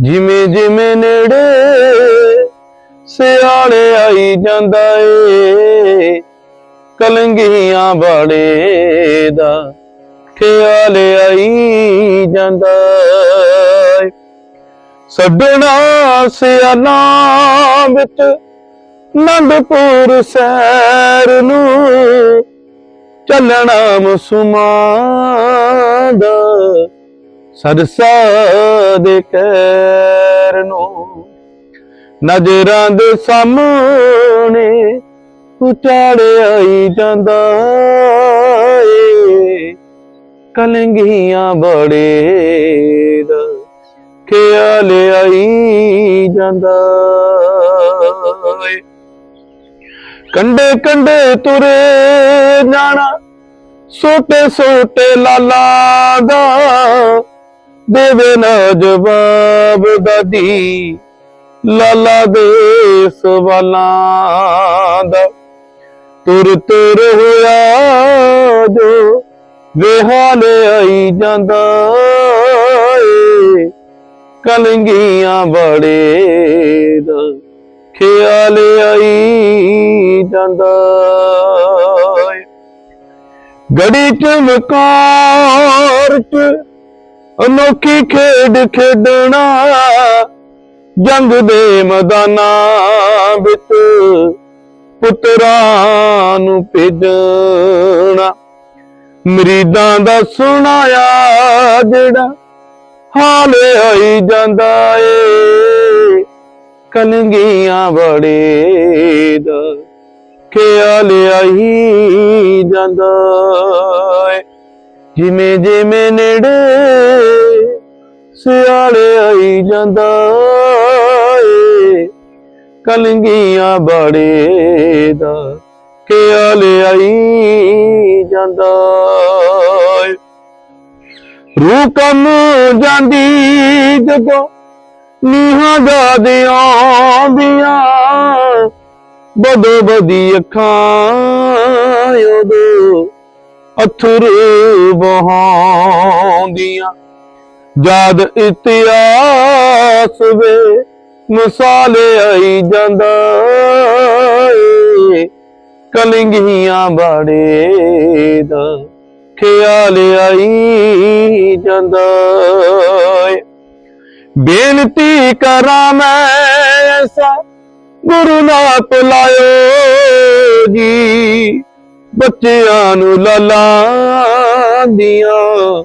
ਜਿਵੇਂ ਜਿਵੇਂ ਨੇੜੇ ਸਿਆਲੇ ਆਈ ਜਾਂਦਾ ਏ, ਕਲੰਗੀਆਂ ਬਾੜੇ ਦਾ ਖਿਆਲ ਆਈ ਜਾਂਦਾ ਏ। ਸੱਡਣਾ ਸਿਆਲਾਂ ਵਿੱਚ ਨੰਦਪੁਰ ਸੈਰ ਨੂੰ ਚੱਲਣਾ ਮਸੁਮਾਂ ਦਾ ਸਰਸਾ ਦੇ ਕੈਰ ਨੂੰ ਨਜ਼ਰਾਂ ਦੇ ਸਾਹਮਣੇ ਉਚਾੜਿਆ ਜਾਂਦਾ ਏ। ਕਲੰਗੀਆਂ ਬੜੇ ਦਾ ਖਿਆਲ ਆਈ ਜਾਂਦਾ ਏ। ਕੰਡੇ ਕੰਡੇ ਤੁਰੇ ਜਾਣਾ ਛੋਟੇ ਛੋਟੇ ਲਾਲਾ ਦਾ ਦੇਵੇ ਨਾ ਜਵਾਬ ਦਾਦੀ। ਲਾਲਾ ਦੇ ਸਵਾਲਾਂ ਦਾ ਤੁਰ ਤੁਰ ਹੋਇਆ ਜੋ ਵਿਹਾਲ ਆਈ ਜਾਂਦਾ ਏ। ਕਲੰਗੀਆਂ ਬੜੇ ਦਾ ਖਿਆਲ ਆਈ ਜਾਂਦਾ ਏ। ਗੜੀ ਚਮਕਾਰ ਚ ਅਨੋਖੀ ਖੇਡ ਖੇਡਣਾ, ਜੰਗ ਦੇ ਮੈਦਾਨਾਂ ਵਿੱਚ ਪੁੱਤਰਾਂ ਨੂੰ ਭੇਜਣਾ। ਮਰੀਦਾਂ ਦਾ ਸੁਣਾਇਆ ਜਿਹੜਾ ਹਾਲੇ ਆਈ ਜਾਂਦਾ ਏ ਕਲੰਗੀਆਂ ਬੜੇ ਦਾ ਖਿਆਲ ਆਈ ਜਾਂਦਾ ਏ। ਜਿਵੇਂ ਜਿਵੇਂ ਨੇੜੇ ਸਿਆਲੇ ਆਈ ਜਾਂਦਾ ਏ, ਕਲੰਗੀਆਂ ਬੜੇ ਦਾ ਖਿਆਲ ਆਈ ਜਾਂਦਾ ਏ। ਰੂਹ ਕੰਮ ਜਾਂਦੀ ਜਦੋਂ ਨੀਹਾਂ ਗਾਦਿਆਂ ਦੀਆਂ, ਬਦੋ ਬਦੀ ਅੱਖਾਂ ਉਦੋਂ ਅਥਰੂ ਬਹਾਉਂਦੀਆਂ ਜਦ ਇਤਿਹਾਸ ਵੇ ਮਸਾਲੇ ਆਈ ਜਾਂਦਾ ਏ। ਕਲਿੰਗੀਆਂ ਬਾੜੇ ਦਾ ਖਿਆਲ ਆਈ ਜਾਂਦਾ ਏ। ਬੇਨਤੀ ਕਰਾਂ ਮੈਂ ਐਸਾ ਗੁਰੂ ਨਾ ਪਿਲਾਇਓ ਬੱਚਿਆਂ ਨੂੰ ਲਾਲਾਂ ਦੀਆਂ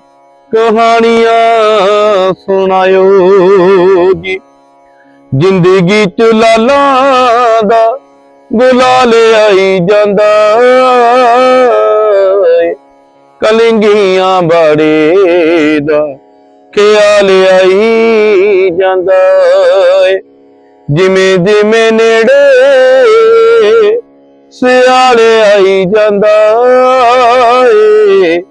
ਕਹਾਣੀਆਂ ਸੁਣਾਇਓ ਜੀ। ਜ਼ਿੰਦਗੀ ਚ ਲਾਲਾਂ ਦਾ ਗੁਲਾਲ ਆਈ ਜਾਂਦਾ ਕਲਿੰਗੀਆਂ ਬਾੜੇ ਦਾ ਖਿਆਲ ਆਈ ਜਾਂਦਾ ਏ। ਜਿਵੇਂ ਜਿਵੇਂ ਨੇੜੇ ਸਿਆਲੇ ਆਈ ਜਾਂਦਾ ਏ।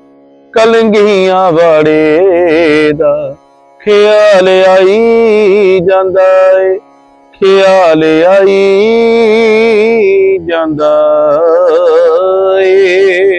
ਕਲੰਗੀਆਂ ਵਾੜੇ ਦਾ ਖਿਆਲ ਆਈ ਜਾਂਦਾ ਏ। ਖਿਆਲ ਆਈ ਜਾਂਦਾ ਏ।